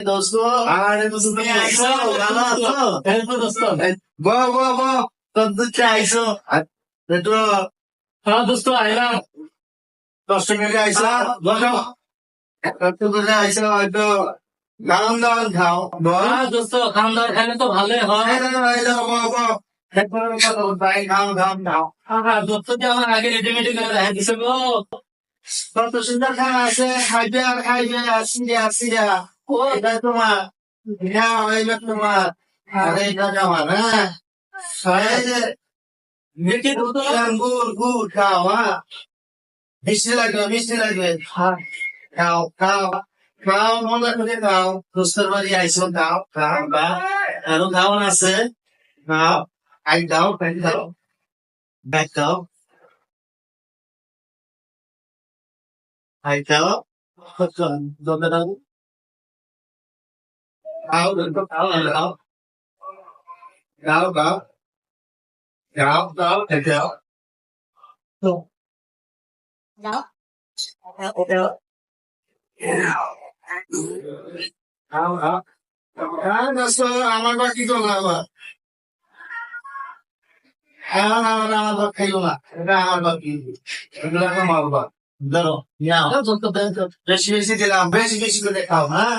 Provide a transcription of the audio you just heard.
দোস্ত। আরে দোস্ত আইসো ভালো আছো এই তো দোস্ত। বো বো হ্যাঁ হ্যাঁ হ্যাঁ, আগে রেডিমেডি করে দেখা দিছে গো। কত সুন্দর খাওয়া আছে। খাইবে আর খাইবে এটা তোমার হ্যাঁ এটা তোমার আর এটা আমার হ্যাঁ? এই যে দেখি দোস্ত গুড় খাও হ্যাঁ? মিষ্টি লাগবে মিষ্টি লাগবে। খাও খাও খাও মনে করে খাও। দোস্তের বাড়ি আইসো, খাও খাও বা আরও খাওয়ান আছে। খাও আই দাও প্যাক দাও ব্যাগ দাও। আই দাও দোকান দাও। Gạo đừng có tạo là gạo. Gạo gạo. Gạo gạo thì gạo. Không. Gạo. Gạo gạo. Gạo gạo. আমার বাকি করো না আবার আমার আমার আমার বাক খাইল না এটা আমার বাকি এগুলো আমার বাক ধরো বেশি বেশি দিলাম বেশি বেশি করে খাও হ্যাঁ